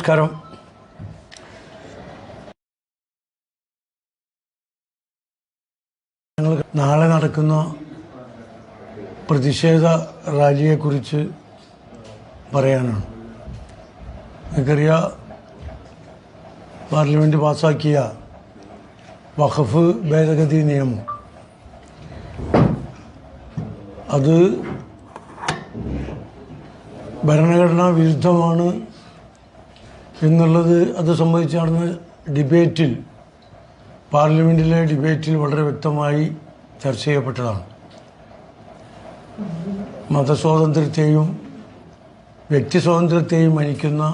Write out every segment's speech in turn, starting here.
നമസ്കാരം. ഞങ്ങൾ നാളെ നടക്കുന്ന പ്രതിഷേധ റാലിയെക്കുറിച്ച് പറയാനാണ്. നിങ്ങൾക്കറിയാം പാർലമെന്റ് പാസാക്കിയ വഖഫ് ഭേദഗതി നിയമം. അത് ഭരണഘടനാ വിരുദ്ധമാണ് എന്നുള്ളത് അത് സംബന്ധിച്ച് നടന്ന ഡിബേറ്റിൽ പാർലമെന്റിലെ ഡിബേറ്റിൽ വളരെ വ്യക്തമായി ചർച്ച ചെയ്യപ്പെട്ടതാണ്. മതസ്വാതന്ത്ര്യത്തെയും വ്യക്തി സ്വാതന്ത്ര്യത്തെയും മനിക്കുന്ന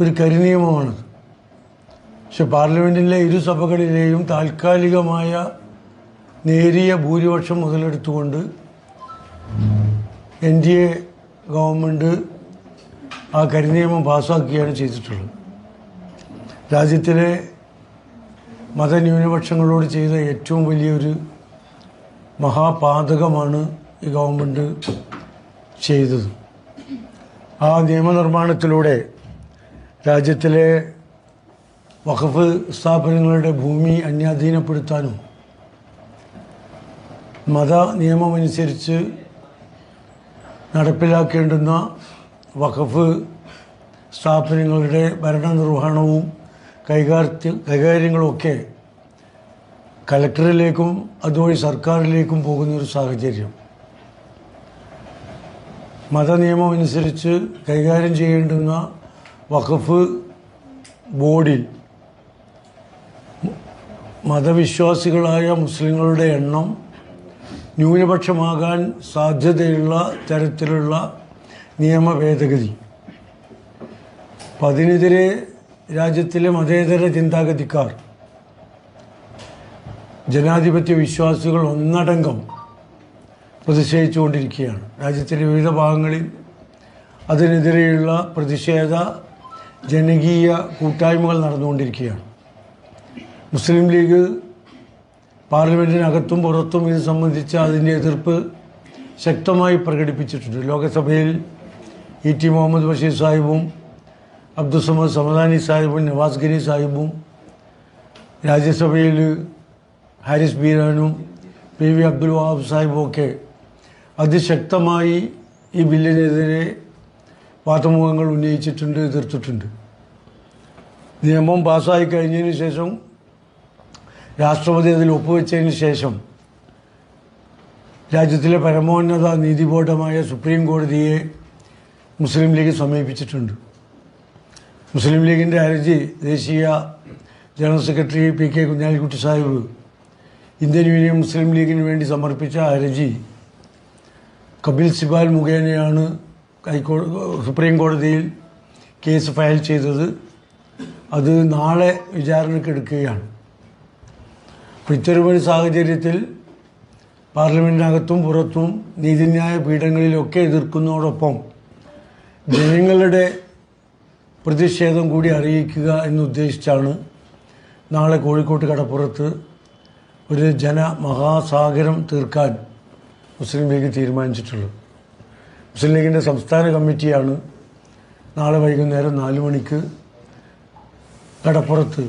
ഒരു കരിനിയമമാണ് പക്ഷെ പാർലമെന്റിലെ ഇരുസഭകളിലെയും താൽക്കാലികമായ നേരിയ ഭൂരിപക്ഷം മുതലെടുത്തുകൊണ്ട് എൻ ഡി എ ഗവൺമെന്റ് ആ കരിനിയമം പാസ്സാക്കുകയാണ് ചെയ്തിട്ടുള്ളത്. രാജ്യത്തിലെ മതന്യൂനപക്ഷങ്ങളോട് ചെയ്ത ഏറ്റവും വലിയൊരു മഹാപാതകമാണ് ഈ ഗവൺമെന്റ് ചെയ്തത്. ആ നിയമനിർമ്മാണത്തിലൂടെ രാജ്യത്തിലെ വഖഫ് സ്ഥാപനങ്ങളുടെ ഭൂമി അന്യാധീനപ്പെടുത്താനും മത നിയമമനുസരിച്ച് നടപ്പിലാക്കേണ്ടുന്ന വഖഫ് സ്ഥാപനങ്ങളുടെ ഭരണനിർവഹണവും കൈകാര്യ കൈകാര്യങ്ങളുമൊക്കെ കലക്ടറിലേക്കും അതുവഴി സർക്കാരിലേക്കും പോകുന്നൊരു സാഹചര്യം. മതനിയമം അനുസരിച്ച് കൈകാര്യം ചെയ്യേണ്ടുന്ന വഖഫ് ബോർഡിൽ മതവിശ്വാസികളായ മുസ്ലിങ്ങളുടെ എണ്ണം ന്യൂനപക്ഷമാകാൻ സാധ്യതയുള്ള തരത്തിലുള്ള നിയമ ഭേദഗതി അതിനെതിരെ രാജ്യത്തിലെ മതേതര ചിന്താഗതിക്കാർ ജനാധിപത്യ വിശ്വാസികൾ ഒന്നടങ്കം പ്രതിഷേധിച്ചുകൊണ്ടിരിക്കുകയാണ്. രാജ്യത്തിന്റെ വിവിധ ഭാഗങ്ങളിൽ അതിനെതിരെയുള്ള പ്രതിഷേധ ജനകീയ കൂട്ടായ്മകൾ നടന്നുകൊണ്ടിരിക്കുകയാണ്. മുസ്ലിം ലീഗ് പാർലമെന്റിനകത്തും പുറത്തും ഇത് സംബന്ധിച്ച് അതിന്റെ എതിർപ്പ് ശക്തമായി പ്രകടിപ്പിച്ചിട്ടുണ്ട്. ലോകസഭയിൽ ഇ ടി മുഹമ്മദ് ബഷീർ സാഹിബും അബ്ദുസമദ് സമദാനി സാഹിബും നവാസ് ഗനി സാഹിബും രാജ്യസഭയിൽ ഹാരിസ് ബീരാനും പി വി അബ്ദുൽ വഹാബ് സാഹിബും ഒക്കെ അതിശക്തമായി ഈ ബില്ലിനെതിരെ വാദമുഖങ്ങൾ ഉന്നയിച്ചിട്ടുണ്ട് എതിർത്തിട്ടുണ്ട്. നിയമം പാസ്സായി കഴിഞ്ഞതിന് ശേഷം രാഷ്ട്രപതി അതിൽ ഒപ്പുവെച്ചതിന് ശേഷം രാജ്യത്തിലെ പരമോന്നത നീതിബോധമായ സുപ്രീം കോടതിയെ മുസ്ലിം ലീഗ് സമീപിച്ചിട്ടുണ്ട്. മുസ്ലിം ലീഗിന്റെ ഹർജി ദേശീയ general secretary P K Kunhalikutty Sahib Indian Union Muslim ലീഗിന് വേണ്ടി സമർപ്പിച്ച ഹർജി കപിൽ സിബാൽ മുഖേനയാണ് ഹൈക്കോ സുപ്രീം കോടതിയിൽ കേസ് ഫയൽ ചെയ്തത്. അത് നാളെ വിചാരണയ്ക്ക് എടുക്കുകയാണ്. അപ്പോൾ ഇത്തരമൊരു സാഹചര്യത്തിൽ പാർലമെന്റിനകത്തും പുറത്തും നീതിന്യായ പീഠങ്ങളിലൊക്കെ എതിർക്കുന്നതോടൊപ്പം ജനങ്ങളുടെ പ്രതിഷേധം കൂടി അറിയിക്കുക എന്നുദ്ദേശിച്ചാണ് നാളെ കോഴിക്കോട്ട് കടപ്പുറത്ത് ഒരു ജന മഹാസാഗരം തീർക്കാൻ മുസ്ലിം ലീഗ് തീരുമാനിച്ചിട്ടുള്ളത്. മുസ്ലിം ലീഗിന്റെ സംസ്ഥാന കമ്മിറ്റിയാണ് നാളെ വൈകുന്നേരം നാല് മണിക്ക് കടപ്പുറത്ത്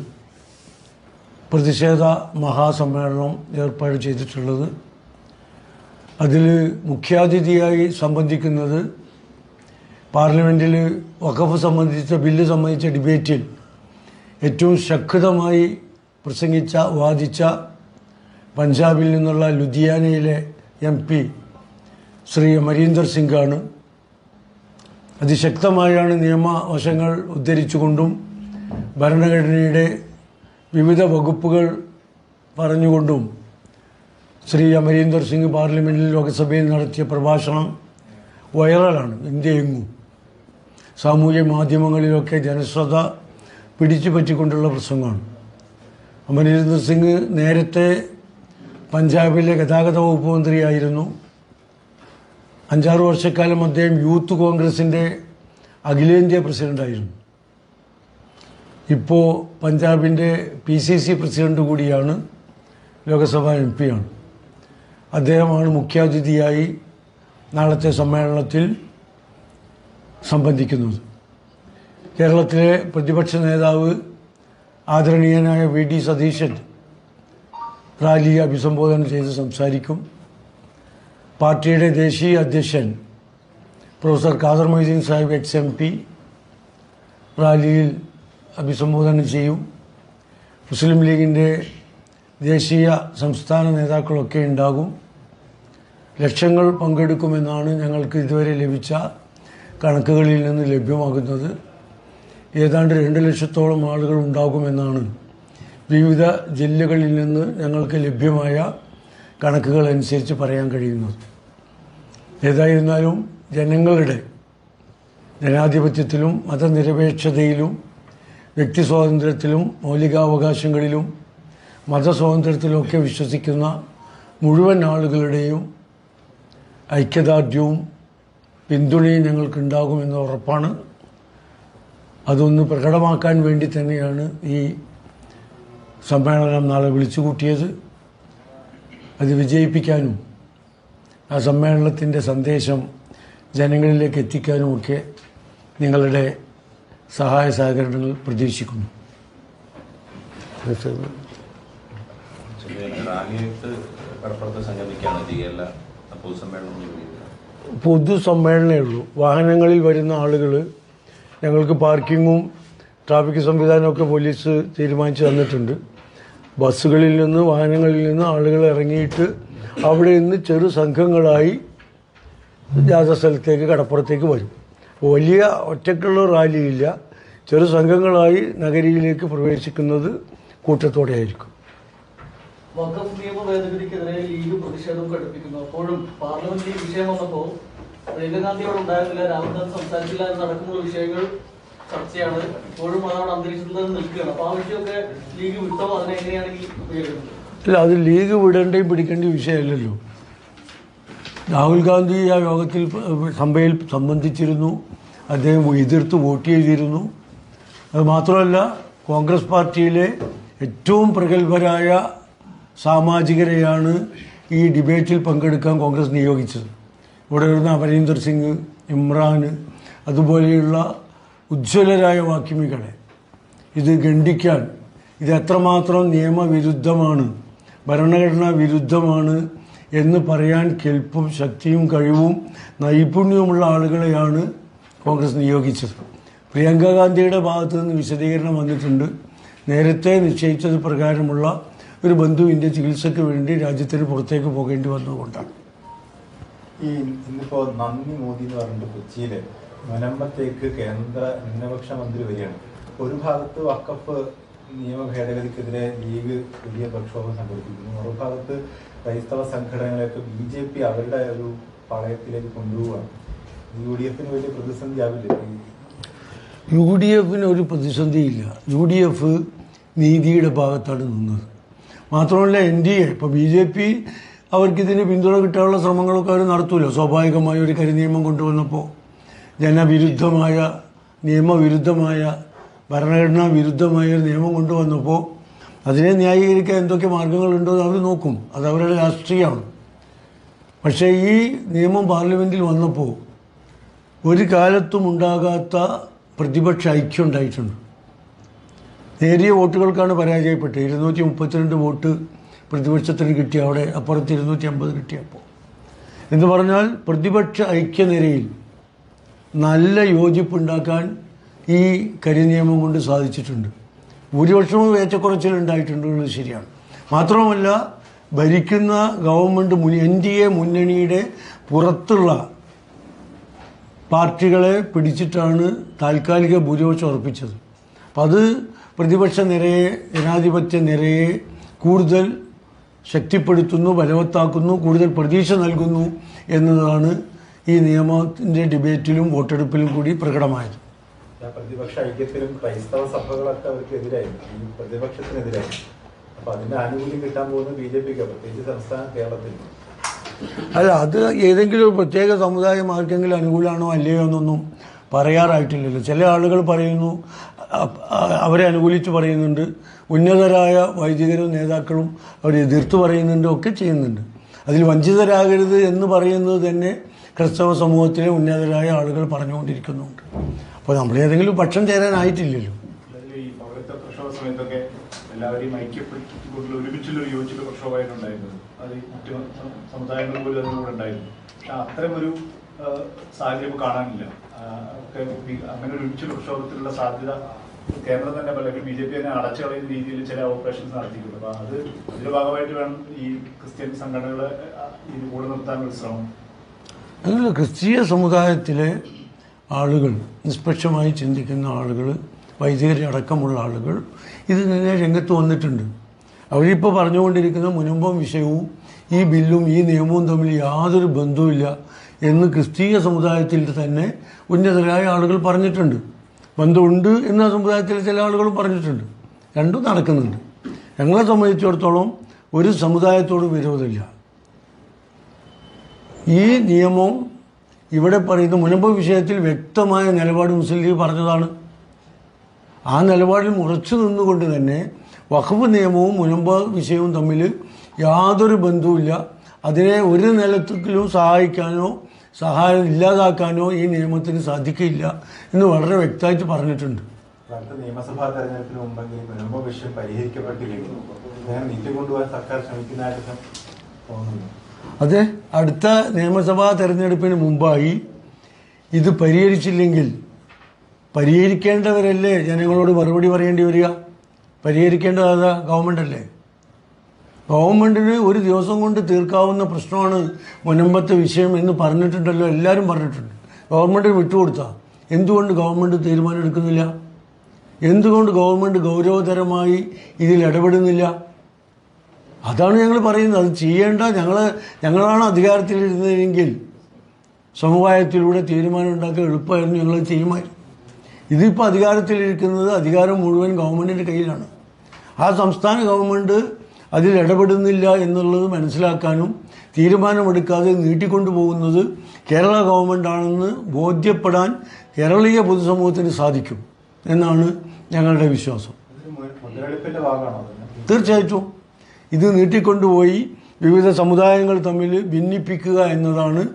പ്രതിഷേധ മഹാസമ്മേളനം ഏർപ്പാട് ചെയ്തിട്ടുള്ളത്. അതിൽ മുഖ്യാതിഥിയായി സംബന്ധിക്കുന്നത് പാർലമെന്റിൽ വഖഫ് സംബന്ധിച്ച ബില്ല് സംബന്ധിച്ച ഡിബേറ്റിൽ ഏറ്റവും ശക്തമായി പ്രസംഗിച്ച വാദിച്ച പഞ്ചാബിൽ നിന്നുള്ള ലുധിയാനയിലെ എം പി ശ്രീ അമരീന്ദർ സിംഗാണ്. അതിശക്തമായാണ് നിയമവശങ്ങൾ ഉദ്ധരിച്ചുകൊണ്ടും ഭരണഘടനയുടെ വിവിധ വകുപ്പുകൾ പറഞ്ഞുകൊണ്ടും ശ്രീ അമരീന്ദർ സിംഗ് പാർലമെന്റിൽ ലോക്സഭയിൽ നടത്തിയ പ്രഭാഷണം വൈറലാണ് ഇന്ത്യയെങ്ങും. സാമൂഹ്യ മാധ്യമങ്ങളിലൊക്കെ ജനശ്രദ്ധ പിടിച്ചു പറ്റിക്കൊണ്ടുള്ള പ്രസംഗമാണ്. അമരീന്ദർ സിംഗ് നേരത്തെ പഞ്ചാബിലെ ഗതാഗത വകുപ്പ് മന്ത്രിയായിരുന്നു. അഞ്ചാറ് വർഷക്കാലം അദ്ദേഹം യൂത്ത് കോൺഗ്രസിന്റെ അഖിലേന്ത്യാ പ്രസിഡന്റായിരുന്നു ഇപ്പോൾ പഞ്ചാബിന്റെ പി സി സി പ്രസിഡന്റ് കൂടിയാണ് ലോകസഭാ എം പിയാണ് അദ്ദേഹമാണ് മുഖ്യാതിഥിയായി നാളത്തെ സമ്മേളനത്തിൽ സംബന്ധിക്കുന്നത് കേരളത്തിലെ പ്രതിപക്ഷ നേതാവ് ആദരണീയനായ വി. ഡി. സതീശൻ റാലിയെ അഭിസംബോധന ചെയ്ത് സംസാരിക്കും. പാർട്ടിയുടെ ദേശീയ അധ്യക്ഷൻ professor Khader Moideen Sahib ex M P റാലിയിൽ അഭിസംബോധന ചെയ്യും. മുസ്ലിം ലീഗിന്റെ ദേശീയ സംസ്ഥാന നേതാക്കളൊക്കെ ഉണ്ടാകും. ലക്ഷങ്ങൾ പങ്കെടുക്കുമെന്നാണ് ഞങ്ങൾക്ക് ഇതുവരെ ലഭിച്ച കണക്കുകളിൽ നിന്ന് ലഭ്യമാകുന്നത് ഏതാണ്ട് രണ്ട് ലക്ഷത്തോളം ആളുകൾ ഉണ്ടാകുമെന്നാണ്. വിവിധ ജില്ലകളിൽ നിന്ന് ഞങ്ങൾക്ക് ലഭ്യമായ കണക്കുകൾ അനുസരിച്ച് പറയാൻ കഴിയുന്നത്. ഏതായിരുന്നാലും ജനങ്ങളുടെ ജനാധിപത്യത്തിലും മതനിരപേക്ഷതയിലും വ്യക്തി സ്വാതന്ത്ര്യത്തിലും മൗലികാവകാശങ്ങളിലും മതസ്വാതന്ത്ര്യത്തിലുമൊക്കെ വിശ്വസിക്കുന്ന മുഴുവൻ ആളുകളുടെയും ഐക്യദാർഢ്യവും പിന്തുണയും ഞങ്ങൾക്കുണ്ടാകുമെന്ന് ഉറപ്പാണ്. അതൊന്ന് പ്രകടമാക്കാൻ വേണ്ടി തന്നെയാണ് ഈ സമ്മേളനം നാളെ വിളിച്ചുകൂട്ടിയത്. അത് വിജയിപ്പിക്കാനും ആ സമ്മേളനത്തിന്റെ സന്ദേശം ജനങ്ങളിലേക്ക് എത്തിക്കാനുമൊക്കെ നിങ്ങളുടെ സഹായ സഹകരണങ്ങൾ പ്രതീക്ഷിക്കുന്നു. റാലിയായിട്ട് കടപ്പുറത്ത് സംഗമിക്കാണ് ചെയ്യല്ല പൊതുസമ്മേളനം പൊതുസമ്മേളനമേ ഉള്ളൂ. വാഹനങ്ങളിൽ വരുന്ന ആളുകൾ ഞങ്ങൾക്ക് പാർക്കിങ്ങും ട്രാഫിക് സംവിധാനമൊക്കെ പോലീസ് തീരുമാനിച്ചു തന്നിട്ടുണ്ട്. ബസ്സുകളിൽ നിന്ന് വാഹനങ്ങളിൽ നിന്ന് ആളുകൾ ഇറങ്ങിയിട്ട് അവിടെ നിന്ന് ചെറു സംഘങ്ങളായി ജാഥ സ്ഥലത്തേക്ക് കടപ്പുറത്തേക്ക് വരും. വലിയ ഒറ്റക്കുള്ള റാലിയില്ല. ചെറു സംഘങ്ങളായി നഗരിയിലേക്ക് പ്രവേശിക്കുന്നത് കൂട്ടത്തോടെ ആയിരിക്കും വഖഫ് നിയമ ഭേദഗതിക്കെതിരെ ലീഗ് പ്രതിഷേധം ഘടിപ്പിക്കുന്നു. അപ്പോഴും പാർലമെന്റിൽ ഈ വിഷയം വന്നപ്പോൾ പ്രിയങ്ക അവിടെ ഉണ്ടായിരുന്നില്ല രാഹുൽ ഗാന്ധി സംസാരിച്ചില്ല എന്നടക്കമുള്ള വിഷയങ്ങൾ ചർച്ചയാണ്. ഇപ്പോഴും അതവിടെ അന്തരീക്ഷത്തിൽ തന്നെ നിൽക്കുകയാണ്. അപ്പൊ ആ വിഷയമൊക്കെ ലീഗ് വിട്ടോ അതിനെ എങ്ങനെയാണ് ഈ ഉപയോഗിക്കുന്നത് അല്ല അത് ലീഗ് വിടേണ്ടയും പിടിക്കേണ്ട വിഷയമല്ലല്ലോ. രാഹുൽ ഗാന്ധി ആ യോഗത്തിൽ സഭയിൽ സംബന്ധിച്ചിരുന്നു. അദ്ദേഹം എതിർത്ത് വോട്ട് ചെയ്തിരുന്നു. അത് മാത്രമല്ല കോൺഗ്രസ് പാർട്ടിയിലെ ഏറ്റവും പ്രഗത്ഭരായ സാമാജികരെയാണ് ഈ ഡിബേറ്റിൽ പങ്കെടുക്കാൻ കോൺഗ്രസ് നിയോഗിച്ചത്. ഇവിടെ വരുന്ന അമരീന്ദർ സിംഗ് ഇമ്രാൻ അതുപോലെയുള്ള ഉജ്ജ്വലരായ വാക്യമികളെ. ഇത് ഖണ്ഡിക്കാൻ ഇത് എത്രമാത്രം നിയമവിരുദ്ധമാണ് ഭരണഘടനാ വിരുദ്ധമാണ് എന്ന് പറയാൻ കെൽപ്പും ശക്തിയും കഴിവും നൈപുണ്യവുമുള്ള ആളുകളെയാണ് കോൺഗ്രസ് നിയോഗിച്ചത്. പ്രിയങ്ക ഗാന്ധിയുടെ ഭാഗത്തു നിന്ന് വിശദീകരണം വന്നിട്ടുണ്ട്. നേരത്തെ നിശ്ചയിച്ചത് പ്രകാരമുള്ള ഒരു ബന്ധുവിന്റെ ചികിത്സയ്ക്ക് വേണ്ടി രാജ്യത്തിന് പുറത്തേക്ക് പോകേണ്ടി വന്നതുകൊണ്ടാണ്. ഈ ഇന്നിപ്പോ നന്ദി മോദി എന്ന് പറഞ്ഞിട്ട് കൊച്ചിയിൽ മുനമ്പത്തേക്ക് കേന്ദ്ര ന്യൂനപക്ഷ മന്ത്രി വരികയാണ്. ഒരു ഭാഗത്ത് വക്കഫ് നിയമ ഭേദഗതിക്കെതിരെ ലീഗ് വലിയ പ്രക്ഷോഭം സംഘടിപ്പിക്കുന്നു. മറുഭാഗത്ത് ക്രൈസ്തവ സംഘടനകളെയൊക്കെ ബി ജെ പി അവരുടെ ഒരു പാളയത്തിലേക്ക് കൊണ്ടുപോവുകയാണ്. യു ഡി എഫിന് വലിയ പ്രതിസന്ധി ആവില്ലേ യു ഡി എഫിന് ഒരു പ്രതിസന്ധിയില്ല. യു ഡി എഫ് നീതിയുടെ ഭാഗത്താണ് നിന്നത്. മാത്രമല്ല എൻ ഡി എ ഇപ്പോൾ ബി ജെ പി അവർക്കിതിന് പിന്തുണ കിട്ടാനുള്ള ശ്രമങ്ങളൊക്കെ അവർ നടത്തൂല. സ്വാഭാവികമായ ഒരു കരി നിയമം കൊണ്ടുവന്നപ്പോൾ ജനവിരുദ്ധമായ നിയമവിരുദ്ധമായ ഭരണഘടനാ വിരുദ്ധമായ ഒരു നിയമം കൊണ്ടുവന്നപ്പോൾ അതിനെ ന്യായീകരിക്കാൻ എന്തൊക്കെ മാർഗങ്ങളുണ്ടോ അവർ നോക്കും. അത് അവരുടെ രാഷ്ട്രീയമാണ്. പക്ഷേ ഈ നിയമം പാർലമെന്റിൽ വന്നപ്പോൾ ഒരു കാലത്തും ഉണ്ടാകാത്ത പ്രതിപക്ഷ ഐക്യം ഉണ്ടായിട്ടുണ്ട്. നേരിയ വോട്ടുകൾക്കാണ് പരാജയപ്പെട്ടത്. ഇരുന്നൂറ്റി മുപ്പത്തിരണ്ട് വോട്ട് പ്രതിപക്ഷത്തിന് കിട്ടിയ അവിടെ അപ്പുറത്ത് ഇരുന്നൂറ്റി അമ്പത് കിട്ടിയപ്പോൾ എന്ന് പറഞ്ഞാൽ പ്രതിപക്ഷ ഐക്യനിരയിൽ നല്ല യോജിപ്പുണ്ടാക്കാൻ ഈ കരിനിയമം കൊണ്ട് സാധിച്ചിട്ടുണ്ട്. ഭൂരിപക്ഷവും ഏറ്റക്കുറച്ചിലുണ്ടായിട്ടുണ്ട് എന്നുള്ളത് ശരിയാണ്. മാത്രമല്ല ഭരിക്കുന്ന ഗവൺമെന്റ് എൻ ഡി എ മുന്നണിയുടെ പുറത്തുള്ള പാർട്ടികളെ പിടിച്ചിട്ടാണ് താൽക്കാലിക ഭൂരിപക്ഷം ഉറപ്പിച്ചത്. അപ്പം അത് പ്രതിപക്ഷ നിരയെ ജനാധിപത്യ നിരയെ കൂടുതൽ ശക്തിപ്പെടുത്തുന്നു ബലവത്താക്കുന്നു കൂടുതൽ പ്രതീക്ഷ നൽകുന്നു എന്നതാണ് ഈ നിയമത്തിന്റെ ഡിബേറ്റിലും വോട്ടെടുപ്പിലും കൂടി പ്രകടമായത്. പ്രതിപക്ഷ ഐക്യത്തിലും ക്രൈസ്തവ സഭകളൊക്കെ അവർക്ക് എതിരായിരുന്നു ഈ പ്രതിപക്ഷത്തിനെതിരായി. അപ്പൊ അതിന്റെ ആനുകൂല്യം കിട്ടാൻ പോകുന്നത് ബി ജെ പിക്ക് പ്രത്യേകിച്ച് സംസ്ഥാന കേരളത്തിൽ. അല്ല അത് ഏതെങ്കിലും ഒരു പ്രത്യേക സമുദായം ആർക്കെങ്കിലും അനുകൂലമാണോ അല്ലയോ എന്നൊന്നും പറയാറായിട്ടില്ലല്ലോ. ചില ആളുകൾ പറയുന്നു അവരെ അനുകൂലിച്ച് പറയുന്നുണ്ട്. ഉന്നതരായ വൈദികരും നേതാക്കളും അവർ എതിർത്ത് പറയുന്നുണ്ട് ഒക്കെ ചെയ്യുന്നുണ്ട്. അതിൽ വഞ്ചിതരാകരുത് എന്ന് പറയുന്നത് തന്നെ ക്രിസ്തവ സമൂഹത്തിലെ ഉന്നതരായ ആളുകൾ പറഞ്ഞുകൊണ്ടിരിക്കുന്നുണ്ട്. അപ്പോൾ നമ്മൾ ഏതെങ്കിലും പക്ഷം ചേരാനായിട്ടില്ലല്ലോ. എല്ലാവരെയും ഐക്യപ്പെടുത്തിക്കൊണ്ടുള്ള ഒരുമിച്ചുള്ള ഒരു സാഹചര്യം കാണാനില്ല. അങ്ങനെ ഒരു ഉച്ച പ്രക്ഷോഭത്തിലുള്ള സാധ്യത കേന്ദ്രം തന്നെ അല്ലെങ്കിൽ ബി ജെ പി തന്നെ അടച്ചു കളയുന്ന രീതിയിൽ ചില ഓപ്പറേഷൻസ് നടത്തിയിട്ടുണ്ട്. അപ്പോൾ അത് അതിന്റെ ഭാഗമായിട്ട് വേണം ഈ ക്രിസ്ത്യൻ സംഘടനകളെ ഇത് കൂടെ നിർത്താനുള്ള ശ്രമം. അതിൽ ക്രിസ്തീയ സമുദായത്തിലെ ആളുകൾ നിഷ്പക്ഷമായി ചിന്തിക്കുന്ന ആളുകൾ വൈദികരെ അടക്കമുള്ള ആളുകൾ ഇതിനെ രംഗത്ത് വന്നിട്ടുണ്ട്. അവരിപ്പോൾ പറഞ്ഞുകൊണ്ടിരിക്കുന്ന മുനമ്പം വിഷയവും ഈ ബില്ലും ഈ നിയമവും തമ്മിൽ യാതൊരു ബന്ധവുമില്ല. എന്ന് ക്രിസ്തീയ സമുദായത്തിൽ തന്നെ ഉന്നതരായ ആളുകൾ പറഞ്ഞിട്ടുണ്ട്. ബന്ധമുണ്ട് എന്ന സമുദായത്തിൽ ചില ആളുകളും പറഞ്ഞിട്ടുണ്ട്. രണ്ടും നടക്കുന്നുണ്ട്. ഞങ്ങളെ സംബന്ധിച്ചിടത്തോളം ഒരു സമുദായത്തോട് വിരോധമില്ല. ഈ നിയമം ഇവിടെ പറയുന്ന മുനമ്പ് വിഷയത്തിൽ വ്യക്തമായ നിലപാട് മുസ്ലിം ലീഗ് പറഞ്ഞതാണ്. ആ നിലപാടിൽ ഉറച്ചു നിന്നുകൊണ്ട് തന്നെ വഖഫ് നിയമവും മുനമ്പ് വിഷയവും തമ്മിൽ യാതൊരു ബന്ധവുമില്ല. അതിനെ ഒരു നിലത്തിലും സഹായിക്കാനോ സഹായം ഇല്ലാതാക്കാനോ ഈ നിയമത്തിന് സാധിക്കില്ല എന്ന് വളരെ വ്യക്തമായിട്ട് പറഞ്ഞിട്ടുണ്ട്. നിയമസഭാ തെരഞ്ഞെടുപ്പിന് മുമ്പെങ്കിലും മുനമ്പ വിഷയം പരിഹരിക്കപ്പെട്ടില്ലെങ്കിൽ നീട്ടിക്കൊണ്ടുപോകാൻ സർക്കാർ ശ്രമിക്കുന്നതായിട്ട് തോന്നുന്നു. അതെ അടുത്ത നിയമസഭാ തെരഞ്ഞെടുപ്പിന് മുമ്പായി ഇത് പരിഹരിച്ചില്ലെങ്കിൽ പരിഹരിക്കേണ്ടവരല്ലേ ജനങ്ങളോട് മറുപടി പറയേണ്ടി വരിക? പരിഹരിക്കേണ്ടത് അതാ ഗവൺമെന്റ് അല്ലേ ഗവൺമെന്റിന് ഒരു ദിവസം കൊണ്ട് തീർക്കാവുന്ന പ്രശ്നമാണ് മുനമ്പത്തെ വിഷയം എന്ന് പറഞ്ഞിട്ടുണ്ടല്ലോ എല്ലാവരും പറഞ്ഞിട്ടുണ്ട്. ഗവൺമെന്റ് വിട്ടുകൊടുത്ത. എന്തുകൊണ്ട് ഗവൺമെന്റ് തീരുമാനം എടുക്കുന്നില്ല എന്തുകൊണ്ട് ഗവൺമെന്റ് ഗൗരവതരമായി ഇതിൽ ഇടപെടുന്നില്ല? അതാണ് ഞങ്ങൾ പറയുന്നത്. അത് ചെയ്യേണ്ട ഞങ്ങൾ ഞങ്ങളാണ് അധികാരത്തിലിരുന്നതെങ്കിൽ സമവായത്തിലൂടെ തീരുമാനം ഉണ്ടാക്കാൻ എളുപ്പമായിരുന്നു ഞങ്ങൾ ചെയ്യുമായിരുന്നു. ഇതിപ്പോൾ അധികാരത്തിലിരിക്കുന്നത് അധികാരം മുഴുവൻ ഗവൺമെന്റിന്റെ കയ്യിലാണ്. ആ സംസ്ഥാന ഗവൺമെന്റ് അതിൽ ഇടപെടുന്നില്ല എന്നുള്ളത് മനസ്സിലാക്കാനും തീരുമാനമെടുക്കാതെ നീട്ടിക്കൊണ്ടുപോകുന്നത് കേരള ഗവൺമെന്റാണെന്ന് ബോധ്യപ്പെടാൻ കേരളീയ പൊതുസമൂഹത്തിന് സാധിക്കും എന്നാണ് ഞങ്ങളുടെ വിശ്വാസം. തീർച്ചയായിട്ടും. ഇത് നീട്ടിക്കൊണ്ടുപോയി വിവിധ സമുദായങ്ങൾ തമ്മിൽ ഭിന്നിപ്പിക്കുക എന്നതാണ്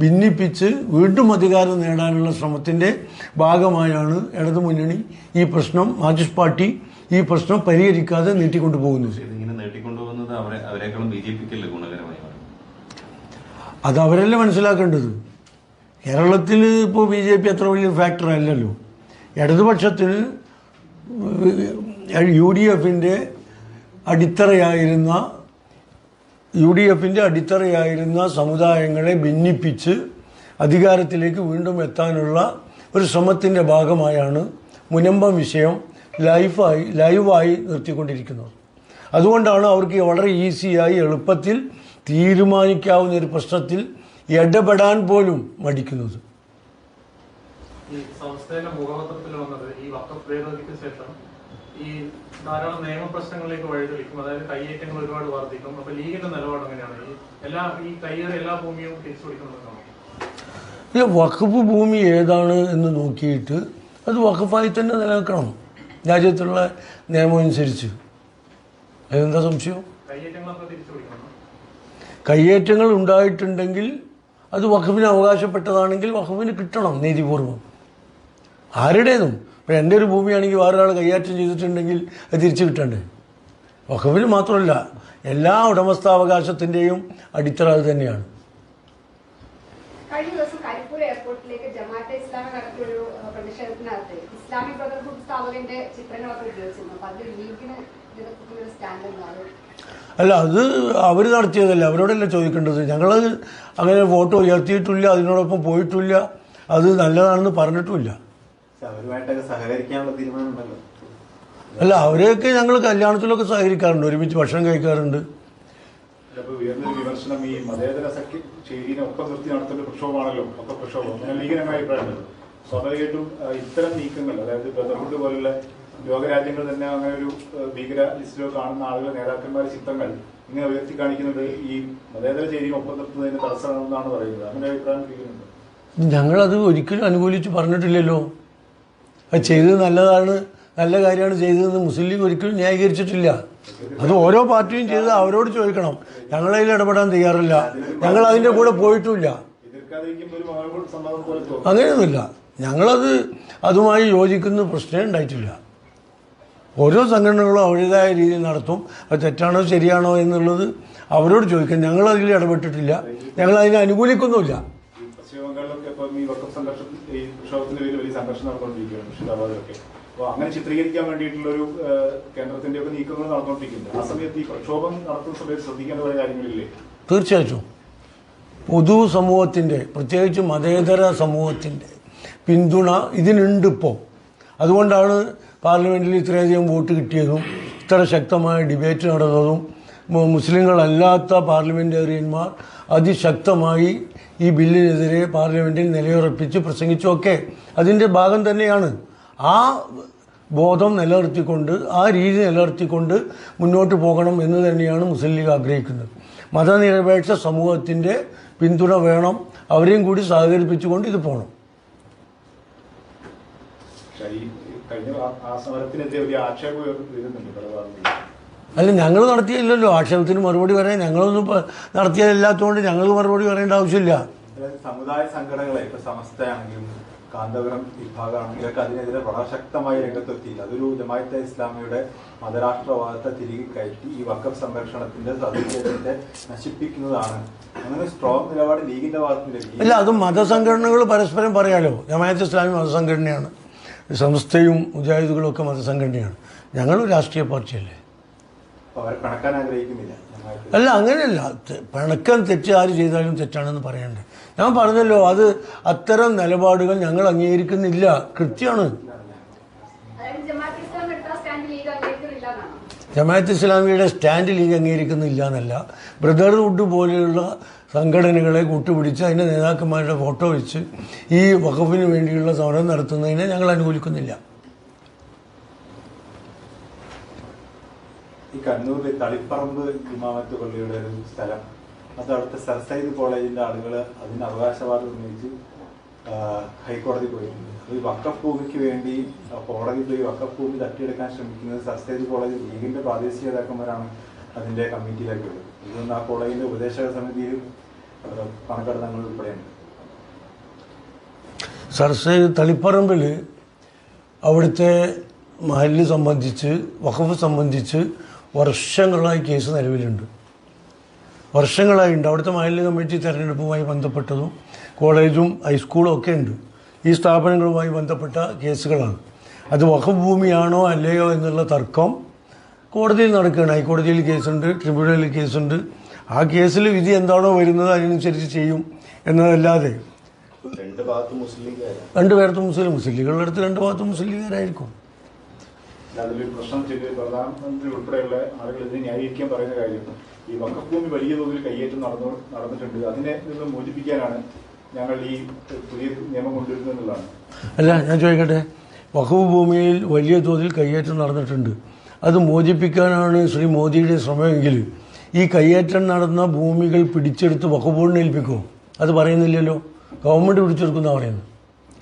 ഭിന്നിപ്പിച്ച് വീണ്ടും അധികാരം നേടാനുള്ള ശ്രമത്തിന്റെ ഭാഗമായാണ് ഇടതുമുന്നണി ഈ പ്രശ്നം മാർക്സിസ്റ്റ് പാർട്ടി ഈ പ്രശ്നം പരിഹരിക്കാതെ ഇതിങ്ങനെ നീട്ടിക്കൊണ്ടുപോകുന്നത്. അവരെ അവരെക്കാളും ബി ജെ പിക്കല്ലേ ഗുണകരമായി അത് അവരല്ലേ മനസ്സിലാക്കേണ്ടത്? കേരളത്തിൽ ഇപ്പോൾ ബി ജെ പി അത്ര വലിയ ഫാക്ടർ അല്ലല്ലോ. ഇടതുപക്ഷത്തിന് യു ഡി എഫിന്റെ അടിത്തറയായിരുന്ന യു ഡി എഫിന്റെ അടിത്തറയായിരുന്ന സമുദായങ്ങളെ ഭിന്നിപ്പിച്ച് അധികാരത്തിലേക്ക് വീണ്ടും എത്താനുള്ള ഒരു ശ്രമത്തിന്റെ ഭാഗമായാണ് മുനമ്പം വിഷയം ലൈഫായി ലൈവായി നിർത്തിക്കൊണ്ടിരിക്കുന്നത്. അതുകൊണ്ടാണ് അവർക്ക് വളരെ ഈസിയായി എളുപ്പത്തിൽ തീരുമാനിക്കാവുന്ന ഒരു പ്രശ്നത്തിൽ ഇടപെടാൻ പോലും മടിക്കുന്നത്. ഈ സംസ്ഥാന മുഖപത്രത്തിൽ വന്നത് ഈ വക്കഫ് ഭേദഗതിക്ക് ശേഷം ഈ ധാരാളം നിയമപ്രശ്നങ്ങളിലേക്ക് വഴിതെളിക്കും അതായത് കയ്യേറ്റങ്ങൾ ഒരുപാട് വർദ്ധിക്കും. അപ്പൊ ലീഗിന്റെ നിലപാട് എങ്ങനെയാണ്? ഈ എല്ലാ ഈ എല്ലാ ഭൂമിയും തിരിച്ചു ഈ വഖഫ് ഭൂമി ഏതാണ് എന്ന് നോക്കിയിട്ട് അത് വഖഫായി തന്നെ നിലനിൽക്കണം. രാജ്യത്തുള്ള നിയമം അനുസരിച്ച് അതെന്താ സംശയം? കയ്യേറ്റങ്ങൾ ഉണ്ടായിട്ടുണ്ടെങ്കിൽ അത് വഖഫിന് അവകാശപ്പെട്ടതാണെങ്കിൽ വഖഫിന് കിട്ടണം നീതിപൂർവം. ആരുടേതും. ഇപ്പം എന്റെ ഒരു ഭൂമിയാണെങ്കിൽ വേറൊരാൾ കൈയാറ്റം ചെയ്തിട്ടുണ്ടെങ്കിൽ അത് തിരിച്ചു കിട്ടണ്ടേ? വഖഫിന് മാത്രമല്ല എല്ലാ ഉടമസ്ഥാവകാശത്തിന്റെയും അടിത്തറ അത് തന്നെയാണ്. കഴിഞ്ഞ ദിവസം കരിപ്പൂർ എയർപോർട്ടിലേക്ക് ജമാഅത്തെ ഇസ്ലാമി നടത്തിയൊരു പ്രതിഷേധത്തിനകത്ത് ഇസ്ലാമിക് ബ്രദർഹുഡ് സ്ഥാപകന്റെ ചിത്രങ്ങളൊക്കെ ഉപയോഗിച്ചിരുന്നു. അപ്പൊ അതിൽ ലീഗിന് ഇതിനെക്കുറിച്ചുള്ള സ്റ്റാൻഡ് അല്ല അത് അവർ നടത്തിയതല്ല? അവരോടല്ല ചോദിക്കേണ്ടത്? ഞങ്ങൾ അങ്ങനെ ഫോട്ടോ ഉയർത്തിയിട്ടില്ല അതിനോടൊപ്പം പോയിട്ടില്ല. അത് നല്ലതാണെന്ന് പറഞ്ഞിട്ടുമില്ല. അവരുമായിട്ടൊക്കെ സഹകരിക്കാനുള്ള തീരുമാനം അല്ല അവരെയൊക്കെ ഞങ്ങൾ കല്യാണത്തിലൊക്കെ സഹകരിക്കാറുണ്ട് ഒരുമിച്ച് ഭക്ഷണം കഴിക്കാറുണ്ട്. വിമർശനം ഈ മതേതര സഖ്യ ചേരിനെ ഒപ്പം നിർത്തി നടത്തേണ്ട പ്രക്ഷോഭമാണല്ലോ ഒക്കെ പ്രക്ഷോഭം. ലീഗിനമായ അഭിപ്രായമുണ്ട്? സ്വാഭാവികമായിട്ടും ഇത്തരം നീക്കങ്ങൾ അതായത് ബ്രദർഹുഡ് പോലുള്ള ലോകരാജ്യങ്ങൾ തന്നെ അങ്ങനെ ഒരു ഭീകര ലിസ്റ്റിലോ കാണുന്ന ആളുകൾ നേതാക്കന്മാരുടെ ചിത്രങ്ങൾ ഇങ്ങനെ ഉയർത്തി കാണിക്കുന്നത് ഈ മതേതര ചേരി ഒപ്പം നിർത്തുന്നതിന് തടസ്സമാണെന്നാണ് പറയുന്നത്. അങ്ങനെ അഭിപ്രായം ചെയ്യുന്നുണ്ട് ഞങ്ങളത് ഒരിക്കലും അനുകൂലിച്ച് പറഞ്ഞിട്ടില്ലല്ലോ. അത് ചെയ്തത് നല്ലതാണ് നല്ല കാര്യമാണ് ചെയ്തതെന്ന് മുസ്ലിം ലീഗ് ഒരിക്കലും ന്യായീകരിച്ചിട്ടില്ല. അത് ഓരോ പാർട്ടിയും ചെയ്ത് അവരോട് ചോദിക്കണം. ഞങ്ങളതിൽ ഇടപെടാൻ തയ്യാറില്ല. ഞങ്ങൾ അതിന്റെ കൂടെ പോയിട്ടുമില്ല. അങ്ങനെയൊന്നുമില്ല. ഞങ്ങളത് അതുമായി യോജിക്കുന്ന പ്രശ്നമേ ഉണ്ടായിട്ടില്ല. ഓരോ സംഘടനകളും അവരുടേതായ രീതിയിൽ നടത്തും. അത് തെറ്റാണോ ശരിയാണോ എന്നുള്ളത് അവരോട് ചോദിക്കാം. ഞങ്ങൾ അതിൽ ഇടപെട്ടിട്ടില്ല ഞങ്ങൾ അതിനെ അനുകൂലിക്കുന്നുമില്ല അപ്പോൾ അങ്ങനെ ചിത്രീകരിക്കാൻ വേണ്ടിയിട്ടുള്ള ഒരു കേന്ദ്രത്തിന്റെ ഒക്കെ നീക്കങ്ങൾ നടന്നുകൊണ്ടിരിക്കുന്നത് ആ സമയത്ത് ഈ പ്രക്ഷോഭം നടത്തുന്ന സമയത്ത് ശ്രദ്ധിക്കേണ്ട കുറെ കാര്യങ്ങളില്ലേ? തീർച്ചയായിട്ടും. പൊതു സമൂഹത്തിന്റെ പ്രത്യേകിച്ച് മതേതര സമൂഹത്തിന്റെ പിന്തുണ ഇതിനുണ്ട് ഇപ്പോൾ അതുകൊണ്ടാണ് പാർലമെന്റിൽ ഇത്രയധികം വോട്ട് കിട്ടിയതും ഇത്ര ശക്തമായ ഡിബേറ്റ് നടന്നതും മുസ്ലിങ്ങളല്ലാത്ത പാർലമെന്റേറിയന്മാർ അതിശക്തമായി ഈ ബില്ലിനെതിരെ പാർലമെന്റിൽ നിലയുറപ്പിച്ച് പ്രസംഗിച്ചുമൊക്കെ അതിന്റെ ഭാഗം തന്നെയാണ്. ആ ബോധം നിലനിർത്തിക്കൊണ്ട് ആ രീതി നിലനിർത്തിക്കൊണ്ട് മുന്നോട്ട് പോകണം എന്ന് തന്നെയാണ് മുസ്ലിം ലീഗ് ആഗ്രഹിക്കുന്നത്. മതനിരപേക്ഷ സമൂഹത്തിന്റെ പിന്തുണ വേണം അവരെയും കൂടി സഹകരിപ്പിച്ചുകൊണ്ട് ഇത് പോകണം. പക്ഷേ ഈ കഴിഞ്ഞ ആ- ആ സമരത്തിനെതിരെ വലിയ ആക്ഷേപം ഉയർന്നു വരുന്നുണ്ട് പല ഭാഗങ്ങളിലും അല്ല ഞങ്ങൾ നടത്തിയില്ലല്ലോ. ആക്ഷേപത്തിന് മറുപടി പറയാൻ ഞങ്ങളൊന്നും നടത്തിയതല്ലാത്തതുകൊണ്ട് ഞങ്ങൾ മറുപടി പറയേണ്ട ആവശ്യമില്ല. സമുദായ സംഘടനകളെ ഇപ്പൊ സമസ്തയാണെങ്കിലും കാന്തപുരം വിഭാഗമാണെങ്കിലും ഒക്കെ അതിനെതിരെ വളരെ ശക്തമായി രംഗത്തെത്തിയില്ല. അതൊരു ജമാഅത്തെ ഇസ്ലാമിയുടെ മതരാഷ്ട്രവാദത്തെ തിരികെ കയറ്റി ഈ വക്കം സംരക്ഷണത്തിന്റെ സദസ്യത്തെ നശിപ്പിക്കുന്നതാണ്. അങ്ങനെ സ്ട്രോങ് നിലപാട് ലീഗിന്റെ ഭാഗത്തുനിന്ന് അല്ല അത് മതസംഘടനകൾ പരസ്പരം പറയാലോ? ജമാഅത്ത് ഇസ്ലാമി മതസംഘടനയാണ്. സംസ്ഥയും മുജാഹിദുകളും ഒക്കെ മതസംഘടനയാണ്. ഞങ്ങൾ രാഷ്ട്രീയ പാർട്ടിയല്ലേ? അല്ല അങ്ങനെയല്ല. പിണക്കം തെറ്റ് ആര് ചെയ്താലും തെറ്റാണെന്ന് പറയണ്ടേ. ഞാൻ പറഞ്ഞല്ലോ അത് അത്തരം നിലപാടുകൾ ഞങ്ങൾ അംഗീകരിക്കുന്നില്ല. കൃത്യമാണ്. ജമാഅത്ത് ഇസ്ലാമിയുടെ സ്റ്റാൻഡ് ലീഗ് അംഗീകരിക്കുന്നില്ല എന്നല്ല. ബ്രദർഹുഡ് പോലെയുള്ള സംഘടനകളെ കൂട്ടുപിടിച്ച് അതിന്റെ നേതാക്കന്മാരുടെ ഫോട്ടോ വെച്ച് ഈ വഖഫിന് വേണ്ടിയുള്ള സമരം നടത്തുന്നതിനെ ഞങ്ങൾ അനുകൂലിക്കുന്നില്ല. ഈ കണ്ണൂരിലെ തളിപ്പറമ്പ് ഇമാമത്ത് പള്ളിയുടെ ഒരു സ്ഥലം. അത് അവിടുത്തെ സർ സൈദ് കോളേജിന്റെ ആളുകൾ അതിന് അവകാശവാദം ഉന്നയിച്ച് ഹൈക്കോടതി പോയിട്ടുണ്ട്. ഈ വക്കഫ് ഭൂമിക്ക് വേണ്ടി കോടതി പോയി വക്കഫ് ഭൂമി തട്ടിയെടുക്കാൻ ശ്രമിക്കുന്നത് സർ സൈദ് കോളേജ് ലീഗിന്റെ പ്രാദേശിക നേതാക്കന്മാരാണ് അതിന്റെ കമ്മിറ്റിയിലേക്ക് ഉള്ളത് ഇതുകൊണ്ട് ആ കോളേജിന്റെ ഉപദേശക സമിതിയിൽ സർസേ തളിപ്പറമ്പിൽ അവിടുത്തെ മഹൽ സംബന്ധിച്ച് വഖഫ് സംബന്ധിച്ച് വർഷങ്ങളായി കേസ് നിലവിലുണ്ട്. വർഷങ്ങളായിട്ടുണ്ട് അവിടുത്തെ മഹൽ കമ്മിറ്റി തെരഞ്ഞെടുപ്പുമായി ബന്ധപ്പെട്ടതും കോളേജും ഹൈസ്കൂളും ഒക്കെ ഉണ്ട്. ഈ സ്ഥാപനങ്ങളുമായി ബന്ധപ്പെട്ട കേസുകളാണ്. അത് വഖഫ് ഭൂമിയാണോ അല്ലയോ എന്നുള്ള തർക്കം കോടതിയിൽ നടക്കുകയാണ്. ഹൈക്കോടതിയിൽ കേസുണ്ട് ട്രിബ്യൂണലിൽ കേസുണ്ട്. ആ കേസിൽ വിധി എന്താണോ വരുന്നത് അതിനനുസരിച്ച് ചെയ്യും എന്നതല്ലാതെ രണ്ട് ഭാഗത്തും മുസ്ലിം മുസ്ലിങ്ങളുടെ രണ്ട് പേർത്തും മുസ്ലിം മുസ്ലിം ലീഗുകളുടെ അടുത്ത് രണ്ട് ഭാഗത്തും മുസ്ലിം ലീഗുകാരായിരിക്കും അതിലൊരു പ്രശ്നം വെച്ചിട്ട് പ്രധാനമന്ത്രി ഉൾപ്പെടെയുള്ള ആളുകൾ ഇതിനെ ന്യായീകരിക്കാൻ പറയുന്ന കാര്യം ഈ വലിയ തോതിൽ കയ്യേറ്റം നടന്നു നടന്നിട്ടുണ്ട്. അതിനെ നിന്ന് മോചിപ്പിക്കാനാണ് ഞങ്ങൾ ഈ പുതിയ നിയമം അല്ല ഞാൻ ചോദിക്കട്ടെ? വഖഫ് ഭൂമിയിൽ വലിയ തോതിൽ കയ്യേറ്റം നടന്നിട്ടുണ്ട്. അത് മോചിപ്പിക്കാനാണ് ശ്രീ മോദിയുടെ ശ്രമമെങ്കിൽ ഈ കയ്യേറ്റം നടന്ന ഭൂമികൾ പിടിച്ചെടുത്ത് വഖഫ് ബോർഡിനെ ഏൽപ്പിക്കുമോ അത് പറയുന്നില്ലല്ലോ. ഗവൺമെന്റ് പിടിച്ചെടുക്കുന്ന പറയുന്നത്.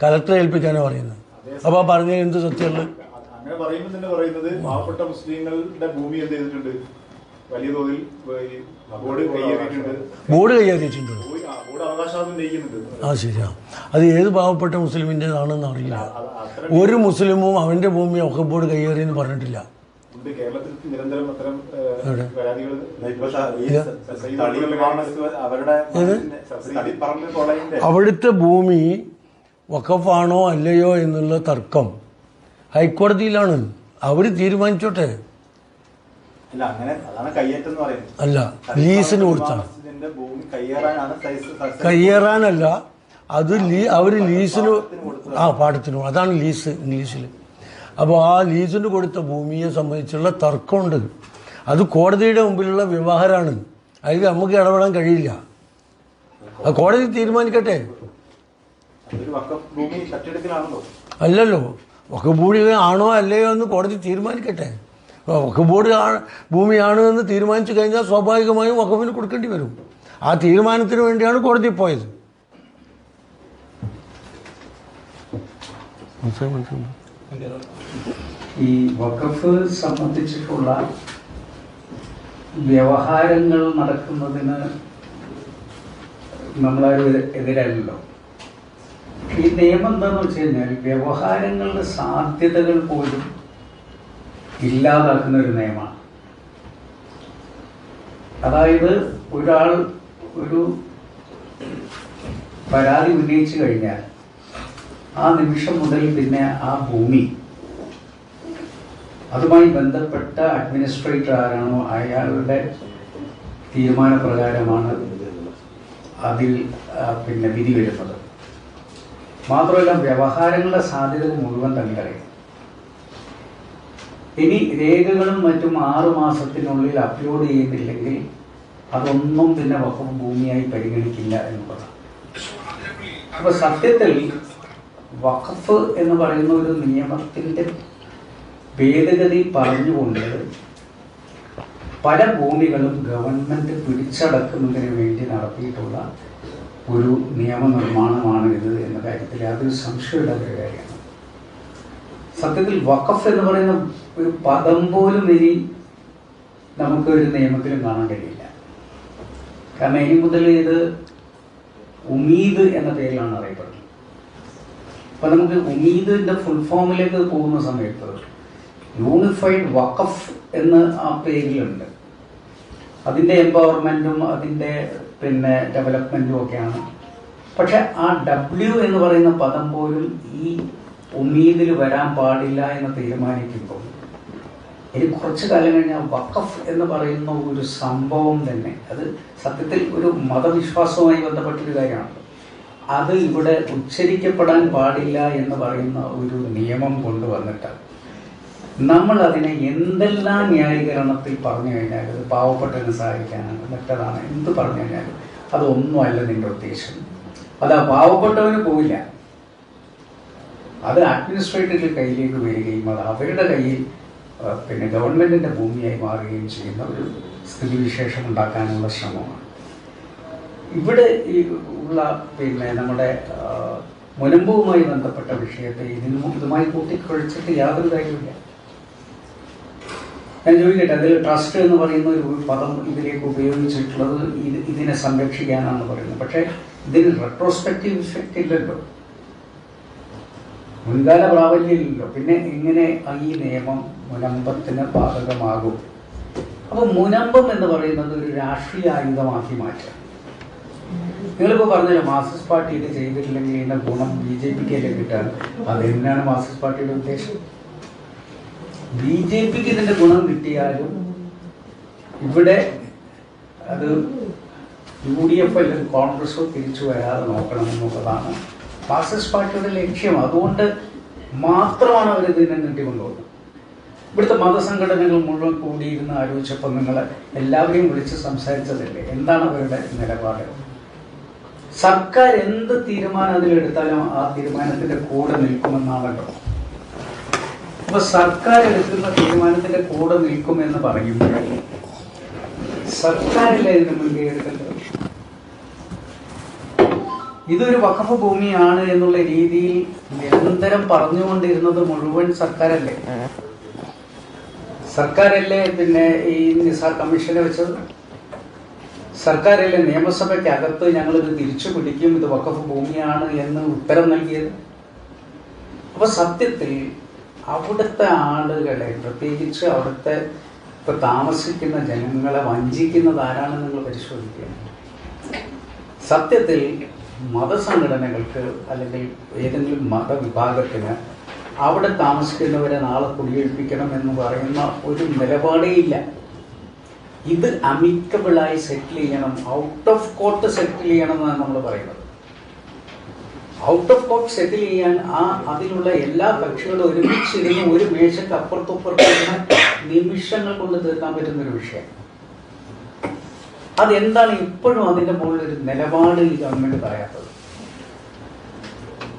കലക്ടറെ ഏൽപ്പിക്കാനാണ് പറയുന്നത്. അപ്പോൾ ആ പറഞ്ഞ എന്ത് സത്യമുള്ളത് അത് അങ്ങനെ പറയുമ്പോൾ തന്നെ പറയുന്നത് പാവപ്പെട്ട മുസ്ലിങ്ങളുടെ ഭൂമി എന്ത് ചെയ്തിട്ടുണ്ട്? വലിയ തോതിൽ ബോർഡ് പോയി- ആ, ശരിയാ. അത് ഏത് പാവപ്പെട്ട മുസ്ലിമിന്റെതാണെന്ന് അറിയില്ല ഒരു മുസ്ലിമും അവന്റെ ഭൂമി ഒക്കെ ബോർഡ് കയ്യേറിയെന്ന് പറഞ്ഞിട്ടില്ല. കേരളത്തിൽ നിരന്തരം അത്തരം? പരാതികൾ അവരുടെ അവിടുത്തെ ഭൂമി വഖഫാണോ അല്ലയോ എന്നുള്ള തർക്കം ഹൈക്കോടതിയിലാണ്. അവർ തീരുമാനിച്ചോട്ടെ. അല്ല അങ്ങനെ അതാണ് കയ്യേറ്റം എന്ന് പറയുന്നത്. അല്ല ലീസിന് കൊടുത്താണ് കയ്യേറാനല്ല അത് അവർ അവർ ലീസിന് ആ പാടത്തിനു അതാണ് ലീസ് ഇംഗ്ലീഷിൽ അപ്പോൾ ആ ലീസിന് കൊടുത്ത ഭൂമിയെ സംബന്ധിച്ചുള്ള തർക്കമുണ്ട്. അത് കോടതിയുടെ മുമ്പിലുള്ള വ്യവഹാരമാണ് അതിൽ നമുക്ക് ഇടപെടാൻ കഴിയില്ല. ആ കോടതി തീരുമാനിക്കട്ടെ? അല്ലല്ലോ. വക്കഭൂമി ഭൂമി ആണോ അല്ലയോ എന്ന് കോടതി തീരുമാനിക്കട്ടെ. വഖഫ് ബോർഡ് ആ- ഭൂമിയാണ് എന്ന് തീരുമാനിച്ചു കഴിഞ്ഞാൽ സ്വാഭാവികമായും വഖഫിന് കൊടുക്കേണ്ടി വരും. ആ തീരുമാനത്തിന് വേണ്ടിയാണ് കോടതി പോയത്. ഈ വഖഫ് സംബന്ധിച്ചിട്ടുള്ള വ്യവഹാരങ്ങൾ നടക്കുന്നതിന് നമ്മളാരും എതിരല്ലോ ഈ നിയമം എന്താന്ന് വെച്ച് കഴിഞ്ഞാൽ വ്യവഹാരങ്ങളുടെ സാധ്യതകൾ പോലും ഇല്ലാതാക്കുന്ന ഒരു നിയമമാണ്. അതായത് ഒരാൾ ഒരു പരാതി ഉന്നയിച്ചു കഴിഞ്ഞാൽ ആ നിമിഷം മുതൽ പിന്നെ ആ ഭൂമി. അതുമായി ബന്ധപ്പെട്ട അഡ്മിനിസ്ട്രേറ്റർ ആരാണോ അയാളുടെ തീരുമാനപ്രകാരമാണ് അതിൽ പിന്നെ വിധി വരുന്നത്. മാത്രമല്ല വ്യവഹാരങ്ങളുടെ സാധ്യത മുഴുവൻ തന്നെ അറിയാം ഇനി രേഖകളും മറ്റും ആറു മാസത്തിനുള്ളിൽ അപ്ലോഡ് ചെയ്യുന്നില്ലെങ്കിൽ അതൊന്നും പിന്നെ വകുപ്പ് ഭൂമിയായി പരിഗണിക്കില്ല എന്നുള്ളതാണ്. അപ്പൊ സത്യത്തിൽ വഖഫ് എന്ന് പറയുന്ന ഒരു നിയമത്തിന്റെ ഭേദഗതി പറഞ്ഞുകൊണ്ട് പല ഭൂമികളും ഗവൺമെന്റ് പിടിച്ചടക്കുന്നതിന് വേണ്ടി നടത്തിയിട്ടുള്ള ഒരു നിയമനിർമ്മാണമാണ് ഇത് എന്ന കാര്യത്തിൽ യാതൊരു സംശയമില്ലാത്ത ഒരു കാര്യമാണ്. സത്യത്തിൽ വഖഫ് എന്ന് പറയുന്ന ഒരു പദം പോലും ഇനി നമുക്ക് ഒരു നിയമത്തിലും കാണാൻ കഴിയില്ല. കാരണം ഇനി മുതൽ ഇത് ഉമീദ് എന്ന പേരിലാണ് അറിയപ്പെടുന്നത്. അപ്പൊ നമുക്ക് ഉമീദിന്റെ ഫുൾ ഫോമിലേക്ക് പോകുന്ന സമയത്ത് യൂണിഫൈഡ് വഖഫ് എന്ന് ആ പേരിലുണ്ട്. അതിന്റെ എംപവർമെന്റും അതിന്റെ പിന്നെ ഡെവലപ്മെന്റും ഒക്കെയാണ്. പക്ഷെ ആ ഡബ്ല്യു എന്ന് പറയുന്ന പദം പോലും ഈ ഉമീദിൽ വരാൻ പാടില്ല എന്ന് തീരുമാനിക്കുമ്പോൾ ഇനി കുറച്ചു കാലം കഴിഞ്ഞാൽ വഖഫ് എന്ന് പറയുന്ന ഒരു സംഭവം തന്നെ. അത് സത്യത്തിൽ ഒരു മതവിശ്വാസവുമായി ബന്ധപ്പെട്ടൊരു കാര്യമാണ്. അത് ഇവിടെ ഉച്ചരിക്കപ്പെടാൻ പാടില്ല എന്ന് പറയുന്ന ഒരു നിയമം കൊണ്ടുവന്നിട്ട് നമ്മൾ അതിനെ എന്തെല്ലാം ന്യായീകരണത്തിൽ പറഞ്ഞു കഴിഞ്ഞാൽ അത് പാവപ്പെട്ടതിന് സഹായിക്കാനാണ്. മറ്റതാണ് എന്ത് പറഞ്ഞു കഴിഞ്ഞാലും അതൊന്നുമല്ല നിന്റെ ഉദ്ദേശം. അത് ആ പാവപ്പെട്ടവന് പോയില്ല അത് അഡ്മിനിസ്ട്രേറ്റീവ് കയ്യിലേക്ക് വരികയും അത് അവരുടെ കയ്യിൽ പിന്നെ ഗവൺമെന്റിന്റെ ഭൂമിയായി മാറുകയും ചെയ്യുന്ന ഒരു സ്ഥിതിവിശേഷം ഉണ്ടാക്കാനുള്ള ശ്രമമാണ്. ഇവിടെ ഈ ഉള്ള പിന്നെ നമ്മുടെ മുനമ്പുവുമായി ബന്ധപ്പെട്ട വിഷയത്തെ ഇതിനും ഇതുമായി കൂട്ടിക്കൊഴിച്ചിട്ട് യാതൊരു കാര്യമില്ല ഞാൻ ചോദിക്കട്ടെ അതിൽ ട്രസ്റ്റ് എന്ന് പറയുന്ന ഒരു പദം ഇതിലേക്ക് ഉപയോഗിച്ചിട്ടുള്ളത് ഇത് ഇതിനെ സംരക്ഷിക്കാനാണെന്ന് പറയുന്നത്. പക്ഷേ ഇതിന് റെട്രോസ്പെക്റ്റീവ് ഇഫക്റ്റ് ഇല്ലല്ലോ. മുൻകാല പ്രാബല്യമില്ലല്ലോ പിന്നെ എങ്ങനെ ഈ നിയമം മുനമ്പത്തിന് ബാധകമാകും? അപ്പോൾ മുനമ്പം എന്ന് പറയുന്നത് ഒരു രാഷ്ട്രീയ ആയുധമാക്കി മാറ്റുക. നിങ്ങളിപ്പോ പറഞ്ഞല്ലോ മാർക്സിസ്റ്റ് പാർട്ടി ഇത് ചെയ്തിട്ടില്ലെങ്കിൽ ഇതിന്റെ ഗുണം ബി ജെ പിക്ക് അല്ലേ കിട്ടാൻ. അതെന്നാണ് മാർക്സിസ്റ്റ് പാർട്ടിയുടെ ഉദ്ദേശം? ബി ജെ പിക്ക് ഇതിന്റെ ഗുണം കിട്ടിയാലും ഇവിടെ അത് യു ഡി എഫ് അല്ലെങ്കിൽ കോൺഗ്രസോ തിരിച്ചു വരാതെ നോക്കണം എന്നുള്ളതാണ് മാർക്സിസ്റ്റ് പാർട്ടിയുടെ ലക്ഷ്യം. അതുകൊണ്ട് മാത്രമാണ് അവർ ഇതിനെ നീട്ടിക്കൊണ്ടുപോകുന്നത്. ഇവിടുത്തെ മതസംഘടനകൾ മുഴുവൻ കൂടിയിരുന്ന് ആലോചിച്ചപ്പോൾ നിങ്ങൾ എല്ലാവരെയും വിളിച്ച് സംസാരിച്ചതല്ലേ? എന്താണ് അവരുടെ നിലപാട്? സർക്കാർ എന്ത് തീരുമാനം അതിൽ അതിലെടുത്താലും ആ തീരുമാനത്തിന്റെ കൂടെ നിൽക്കുമെന്നാണല്ലോ. അപ്പൊ സർക്കാർ എടുക്കുന്ന തീരുമാനത്തിന്റെ കൂടെ നിൽക്കുമെന്ന് പറയുമ്പോൾ സർക്കാരിലെ ഇതിന് മുൻകൈ എടുക്കേണ്ടത് ഇതൊരു വഖഫ് ഭൂമിയാണ് എന്നുള്ള രീതിയിൽ നിരന്തരം പറഞ്ഞുകൊണ്ടിരുന്നത് മുഴുവൻ സർക്കാരല്ലേ? സർക്കാരല്ലേ പിന്നെ ഈ നിസാർ കമ്മീഷനെ വെച്ചത്? സർക്കാരല്ലേ നിയമസഭയ്ക്കകത്ത് ഞങ്ങൾ ഇത് തിരിച്ചു പിടിക്കും ഇത് വഖഫ് ഭൂമിയാണ് എന്ന് ഉത്തരം നൽകിയത്. അപ്പൊ സത്യത്തിൽ അവിടുത്തെ ആളുകളെ പ്രത്യേകിച്ച് അവിടുത്തെ ഇപ്പൊ താമസിക്കുന്ന ജനങ്ങളെ വഞ്ചിക്കുന്നത് ആരാണെന്ന് നിങ്ങൾ പരിശോധിക്കുക. സത്യത്തിൽ മതസംഘടനകൾക്ക് അല്ലെങ്കിൽ ഏതെങ്കിലും മതവിഭാഗത്തിന് അവിടെ താമസിക്കുന്നവരെ നാളെ കുടിയേൽപ്പിക്കണം എന്ന് പറയുന്ന ഒരു നിലപാടേ ഇല്ല. ഇത് അമിക്കബിളായി സെറ്റിൽ ചെയ്യണം. ഔട്ട് ഓഫ് കോർട്ട് സെറ്റിൽ ചെയ്യണം എന്നാണ് നമ്മൾ പറയുന്നത്. ഔട്ട് ഓഫ് കോർട്ട് സെറ്റിൽ ചെയ്യാൻ ആ അതിലുള്ള എല്ലാ കക്ഷികളും ഒരുമിച്ചിരുന്ന് ഒരു മേശക്ക് അപ്പുറത്തപ്പുറത്തുള്ള നിമിഷങ്ങൾ കൊണ്ട് തീർക്കാൻ പറ്റുന്ന ഒരു വിഷയം. അതെന്താണ് ഇപ്പോഴും അതിന്റെ മുകളിൽ ഒരു നിലപാട് ഈ ഗവൺമെന്റ് പറയാത്തത്?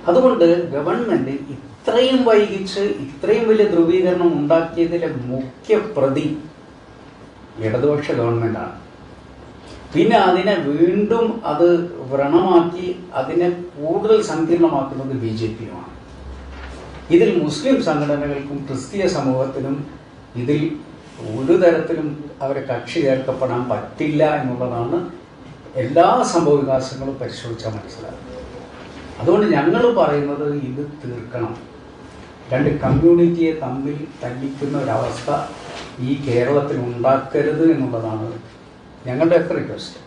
അതുകൊണ്ട് ഗവൺമെന്റ് ഇത്രയും വൈകിച്ച് ഇത്രയും വലിയ ധ്രുവീകരണം ഉണ്ടാക്കിയതിലെ മുഖ്യ പ്രതി ഇടതുപക്ഷ ഗവൺമെന്റാണ് പിന്നെ അതിനെ വീണ്ടും അത് വ്രണമാക്കി അതിനെ കൂടുതൽ സങ്കീർണമാക്കുന്നത് ബി ജെ പിയുമാണ് ഇതിൽ മുസ്ലിം സംഘടനകൾക്കും ക്രിസ്തീയ സമൂഹത്തിനും ഇതിൽ ഒരു തരത്തിലും അവരെ കക്ഷി ചേർക്കപ്പെടാൻ പറ്റില്ല എന്നുള്ളതാണ് എല്ലാ സംഭവ വികാസങ്ങളും പരിശോധിച്ചാൽ മനസ്സിലാകുന്നത്. അതുകൊണ്ട് ഞങ്ങൾ പറയുന്നത് ഇത് തീർക്കണം. രണ്ട് കമ്മ്യൂണിറ്റിയെ തമ്മിൽ തല്ലിക്കുന്ന ഒരവസ്ഥ ഈ കേരളത്തിൽ ഉണ്ടാക്കരുത് എന്നുള്ളതാണ് ഞങ്ങളുടെ ഒക്കെ റിക്വസ്റ്റ്